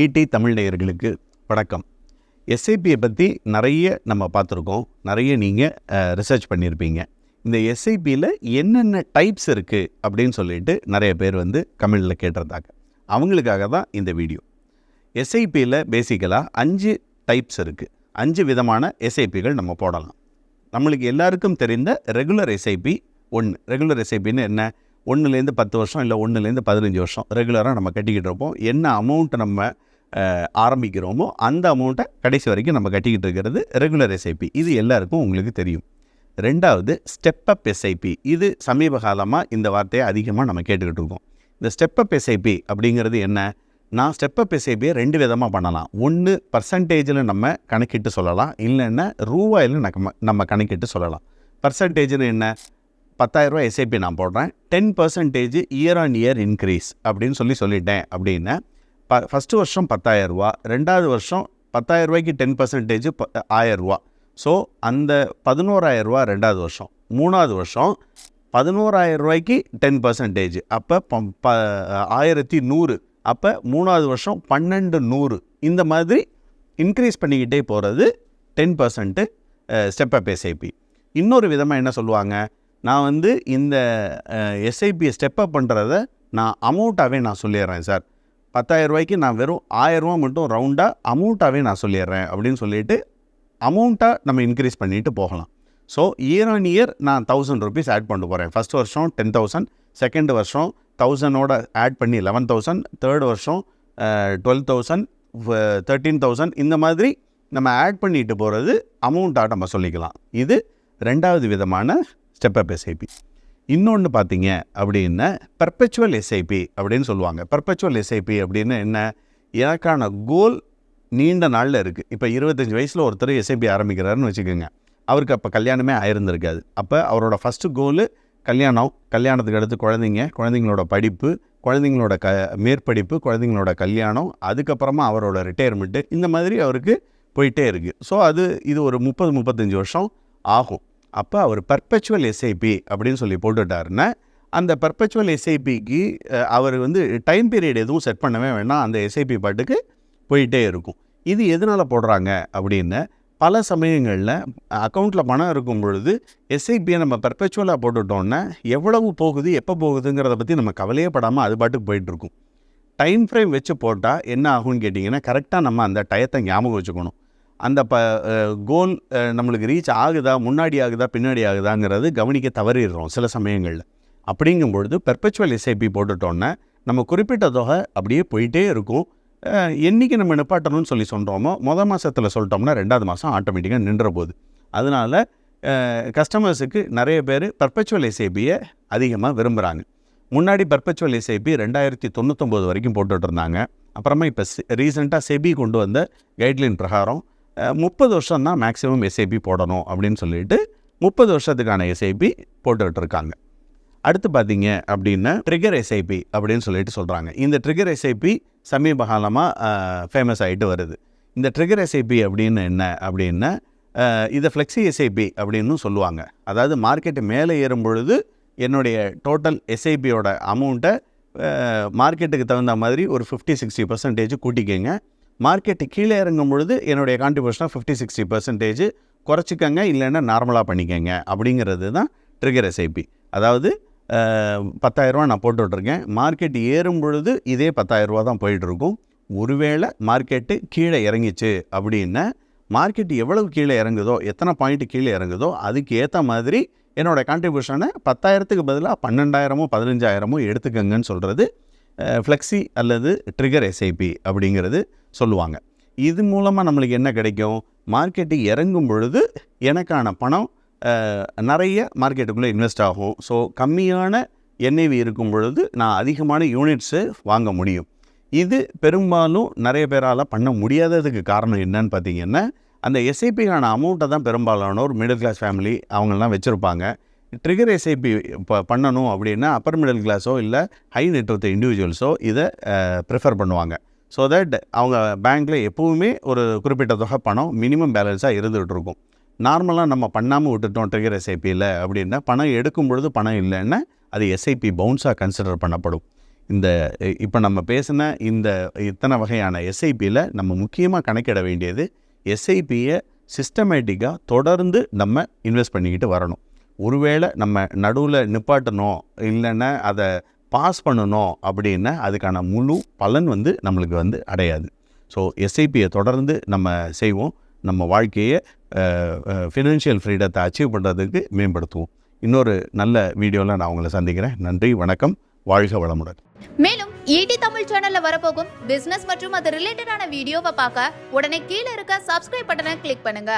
ED Tamil நேயர்களுக்கு வணக்கம். எஸ்ஐபியை பற்றி நிறைய நம்ம பார்த்துருக்கோம். நிறைய நீங்கள் ரிசர்ச் பண்ணியிருப்பீங்க. இந்த எஸ்ஐபியில் என்னென்ன டைப்ஸ் இருக்குது அப்படின்னு சொல்லிட்டு நிறைய பேர் வந்து தமிழில் கேட்டிருந்தாங்க. அவங்களுக்காக தான் இந்த வீடியோ எஸ்ஐபியில் பேசிக்கலாக அஞ்சு டைப்ஸ் இருக்குது அஞ்சு விதமான எஸ்ஐபிகள் நம்ம போடலாம். நம்மளுக்கு எல்லாருக்கும் தெரிந்த ரெகுலர் எஸ்ஐபி ஒன்று ரெகுலர் எஸ்ஐபின்னு என்ன? ஒன்றுலேருந்து பத்து வருஷம் இல்லை ஒன்றுலேருந்து பதினஞ்சு வருஷம் ரெகுலராக நம்ம கட்டிக்கிட்டு இருப்போம். என்ன அமௌண்ட் நம்ம ஆரம்பிக்கிறோமோ அந்த அமௌண்ட்டை கடைசி வரைக்கும் நம்ம கட்டிக்கிட்டு இருக்கிறது ரெகுலர் எஸ்ஐபி இது எல்லாருக்கும் உங்களுக்கு தெரியும். ரெண்டாவது ஸ்டெப் அப் எஸ்ஐபி இது சமீப காலமாக இந்த வார்த்தையை அதிகமாக நம்ம கேட்டுக்கிட்டு இருக்கோம். இந்த ஸ்டெப் அப் எஸ்ஐபி அப்படிங்கிறது என்ன? நான் ஸ்டெப் அப் எஸ்ஐபியை ரெண்டு விதமாக பண்ணலாம். ஒன்று பர்சன்டேஜில் நம்ம கணக்கிட்டு சொல்லலாம். இல்லைன்னா ரூபாயில் நம்ம நம்ம கணக்கிட்டு சொல்லலாம். பர்சன்டேஜ்னு என்ன? பத்தாயிரரூபா எஸ்ஐபி நான் போடுறேன். Ten percentage year on year increase அப்படின்னு சொல்லி சொல்லிட்டேன் அப்படின்னா ப ஃபஸ்ட்டு வருஷம் பத்தாயிரரூபா ரெண்டாவது வருஷம் பத்தாயிரம் ரூபாய்க்கு டென் பர்சன்டேஜ் ப ஆயரூவா ஸோ அந்த பதினோராயிரரூவா ரெண்டாவது வருஷம். மூணாவது வருஷம் பதினோராயிரம் ரூபாய்க்கு டென் பர்சன்டேஜ் அப்போ ப ப ஆயிரத்தி நூறு. அப்போ மூணாவது வருஷம் பன்னெண்டு நூறு. இந்த மாதிரி இன்க்ரீஸ் பண்ணிக்கிட்டே போகிறது ten percent step up SIP இன்னொரு விதமாக என்ன சொல்லுவாங்க? நான் வந்து இந்த எஸ்ஐபியை ஸ்டெப் அப் பண்ணுறத நான் அமௌண்ட்டாகவே நான் சொல்லிடுறேன் சார். பத்தாயிரம் ரூபாய்க்கு நான் வெறும் ஆயிரரூவா மட்டும் ரவுண்டாக அமௌண்ட்டாகவே நான் சொல்லிடுறேன் அப்படின்னு சொல்லிட்டு அமௌண்ட்டாக நம்ம இன்க்ரீஸ் பண்ணிட்டு போகலாம். ஸோ இயர் ஆன் இயர் நான் தௌசண்ட் ருபீஸ் ஆட் பண்ண போகிறேன் ஃபஸ்ட் வருஷம் டென் தௌசண்ட் செகண்ட் வருஷம் தௌசண்டோட ஆட் பண்ணி லெவன் தௌசண்ட் தேர்ட் வருஷம் டுவெல் தௌசண்ட் தேர்ட்டீன் தௌசண்ட் இந்த மாதிரி நம்ம ஆட் பண்ணிட்டு போகிறது அமௌண்ட்டாக நம்ம சொல்லிக்கலாம். இது ரெண்டாவது விதமான ஸ்டெப் அப் எஸ்ஐபி இன்னொன்று பார்த்தீங்க அப்படின்னா பர்பச்சுவல் எஸ்ஐபி அப்படின்னு சொல்லுவாங்க. பர்பச்சுவல் எஸ்ஐபி அப்படின்னு என்ன? எனக்கான கோல் நீண்ட நாளில் இருக்குது இப்போ இருபத்தஞ்சி வயசில் ஒருத்தர் எஸ்ஐபி ஆரம்பிக்கிறாருன்னு வச்சுக்கோங்க. அவருக்கு அப்போ கல்யாணமே ஆயிருந்திருக்காது. அப்போ அவரோட ஃபஸ்ட்டு கோலு கல்யாணம். கல்யாணத்துக்கு அடுத்து குழந்தைங்க குழந்தைங்களோட படிப்பு குழந்தைங்களோட க மேற்படிப்பு குழந்தைங்களோட கல்யாணம் அதுக்கப்புறமா அவரோட ரிட்டையர்மெண்ட்டு இந்த மாதிரி அவருக்கு போயிட்டே இருக்குது ஸோ அது இது ஒரு முப்பது முப்பத்தஞ்சு வருஷம் ஆகும். அப்போ அவர் பர்பெச்சுவல் எஸ்ஐபி அப்படின்னு சொல்லி போட்டுட்டாருன்னா அந்த பர்பச்சுவல் எஸ்ஐபிக்கு அவர் வந்து டைம் பீரியட் எதுவும் செட் பண்ணவே வேண்டாம். அந்த எஸ்ஐபி பாட்டுக்கு போயிட்டே இருக்கும். இது எதனால் போடுறாங்க அப்படின்னு பல சமயங்களில் அக்கௌண்ட்டில் பணம் இருக்கும் பொழுது எஸ்ஐபியை நம்ம பர்பெச்சுவலாக போட்டுட்டோன்னா எவ்வளவு போகுது எப்போ போகுதுங்கிறத பற்றி நம்ம கவலையே படாமல் அது பாட்டுக்கு போயிட்டுருக்கும் டைம் ஃப்ரேம் வச்சு போட்டால் என்ன ஆகும்னு கேட்டிங்கன்னா கரெக்டாக நம்ம அந்த டயத்தை ஞாபகம் வச்சுக்கணும். அந்த ப கோல் நம்மளுக்கு ரீச் ஆகுதா முன்னாடி ஆகுதா பின்னாடி ஆகுதாங்கிறது கவனிக்க தவறிடுறோம் சில சமயங்களில். அப்படிங்கும் பொழுது பெர்பெச்சுவல் எஸ்ஐபி போட்டுட்டோன்னே நம்ம குறிப்பிட்ட தொகை அப்படியே போயிட்டே இருக்கும். என்றைக்கு என்னைக்கு நம்ம நிப்பாட்டணும்னு சொல்லி சொல்கிறோமோ மொதல் மாதத்தில் சொல்லிட்டோம்னா ரெண்டாவது மாதம் ஆட்டோமேட்டிக்காக நின்ற போகுது அதனால் கஸ்டமர்ஸுக்கு நிறைய பேர் பர்பெச்சுவல் எஸ்ஐபியை அதிகமாக விரும்புகிறாங்க முன்னாடி பர்பெச்சுவல் எஸ்ஐபி ரெண்டாயிரத்தி தொண்ணூத்தொம்பது வரைக்கும் போட்டுட்ருந்தாங்க அப்புறமா இப்போ ரீசெண்டாக செபி கொண்டு வந்த கைட்லைன் பிரகாரம் முப்பது வருஷம் தான் மேக்ஸிமம் எஸ்ஐபி போடணும் அப்படின்னு சொல்லிட்டு முப்பது வருஷத்துக்கான எஸ்ஐபி போட்டுக்கிட்டு இருக்காங்க. அடுத்து பார்த்தீங்க அப்படின்னா ட்ரிகர் எஸ்ஐபி அப்படின்னு சொல்லிட்டு சொல்கிறாங்க இந்த ட்ரிகர் எஸ்ஐபி சமீப காலமாக ஃபேமஸ் ஆகிட்டு வருது. இந்த ட்ரிகர் எஸ்ஐபி அப்படின்னு என்ன அப்படின்னா இதை ஃப்ளெக்ஸி எஸ்ஐபி அப்படின்னு சொல்லுவாங்க. அதாவது மார்க்கெட்டு மேலே ஏறும் பொழுது என்னுடைய டோட்டல் எஸ்ஐபியோட அமௌண்ட்டை மார்க்கெட்டுக்கு தகுந்த மாதிரி ஒரு ஃபிஃப்டி சிக்ஸ்டி பர்சன்டேஜ் கூட்டிக்கங்க. மார்க்கெட்டு கீழே இறங்கும் பொழுது என்னுடைய கான்ட்ரிபியூஷனை ஃபிஃப்டி சிக்ஸ்டி பர்சன்டேஜ் குறைச்சிக்கங்க இல்லைன்னா நார்மலாக பண்ணிக்கங்க. அப்படிங்கிறது தான் ட்ரிகர் எஸ்ஐபி அதாவது பத்தாயிரரூவா நான் போட்டுட்ருக்கேன். மார்க்கெட் ஏறும் பொழுது இதே பத்தாயிரரூவா தான் போயிட்டுருக்கும் ஒருவேளை மார்க்கெட்டு கீழே இறங்கிச்சு அப்படின்னா மார்க்கெட் எவ்வளவு கீழே இறங்குதோ எத்தனை பாயிண்ட் கீழே இறங்குதோ அதுக்கு ஏற்ற மாதிரி என்னோடய கான்ட்ரிபியூஷனை பத்தாயிரத்துக்கு பதிலாக பன்னெண்டாயிரமோ பதினஞ்சாயிரமோ எடுத்துக்கங்கன்னு சொல்கிறது ஃப்ளெக்ஸி அல்லது ட்ரிகர் எஸ்ஐபி அப்படிங்கிறது சொல்லுவாங்க. இது மூலமாக நம்மளுக்கு என்ன கிடைக்கும்? மார்க்கெட்டு இறங்கும் பொழுது எனக்கான பணம் நிறைய மார்க்கெட்டுக்குள்ளே இன்வெஸ்ட் ஆகும். ஸோ கம்மியான என்ஐவி இருக்கும் பொழுது நான் அதிகமான யூனிட்ஸு வாங்க முடியும். இது பெரும்பாலும் நிறைய பேரால் பண்ண முடியாததுக்கு காரணம் என்னன்னு பார்த்தீங்கன்னா அந்த எஸ்ஐபிக்கான அமௌண்ட்டை தான் பெரும்பாலானோர் மிடில் கிளாஸ் ஃபேமிலி அவங்கெல்லாம் வச்சுருப்பாங்க. ட்ரிகர் எஸ்ஐபி இப்போ பண்ணணும் அப்படின்னா அப்பர் மிடில் கிளாஸோ இல்லை ஹை நெட்ஒர்த் இண்டிவிஜுவல்ஸோ இதை ப்ரிஃபர் பண்ணுவாங்க. ஸோ தட் அவங்க பேங்க்கில் எப்போவுமே ஒரு குறிப்பிட்ட தொகை பணம் மினிமம் பேலன்ஸாக இருந்துகிட்டு இருக்கும் நார்மலாக நம்ம பண்ணாமல் விட்டுட்டோம் ட்ரிகர் எஸ்ஐபியில் அப்படின்னா பணம் எடுக்கும் பொழுது பணம் இல்லைன்னா அது எஸ்ஐபி பவுன்ஸாக கன்சிடர் பண்ணப்படும். இந்த இப்போ நம்ம பேசின இந்த இத்தனை வகையான எஸ்ஐபியில் நம்ம முக்கியமாக கணக்கிட வேண்டியது எஸ்ஐபியை சிஸ்டமேட்டிக்காக தொடர்ந்து நம்ம இன்வெஸ்ட் பண்ணிக்கிட்டு வரணும். ஒருவேளை நம்ம நடுவில் நிப்பாட்டணும் இல்லைன்னா அதை பாஸ் பண்ணணும் அப்படின்னா அதுக்கான முழு பலன் வந்து நம்மளுக்கு வந்து அடையாது. ஸோ எஸ்ஐபியை தொடர்ந்து நம்ம செய்வோம். நம்ம வாழ்க்கையை ஃபினான்ஷியல் ஃப்ரீடத்தை அச்சீவ் பண்ணுறதுக்கு மேம்படுத்துவோம். இன்னொரு நல்ல வீடியோவில் நான் உங்களை சந்திக்கிறேன். நன்றி வணக்கம். வாழ்க வளமுடன். மேலும் ஈடி தமிழ் சேனல்ல வரப்போகும் பிசினஸ் மற்றும் அது ரிலேட்டடான வீடியோவை பார்க்க உடனே கீழே இருக்க சப்ஸ்கிரைப் பட்டனை கிளிக் பண்ணுங்க.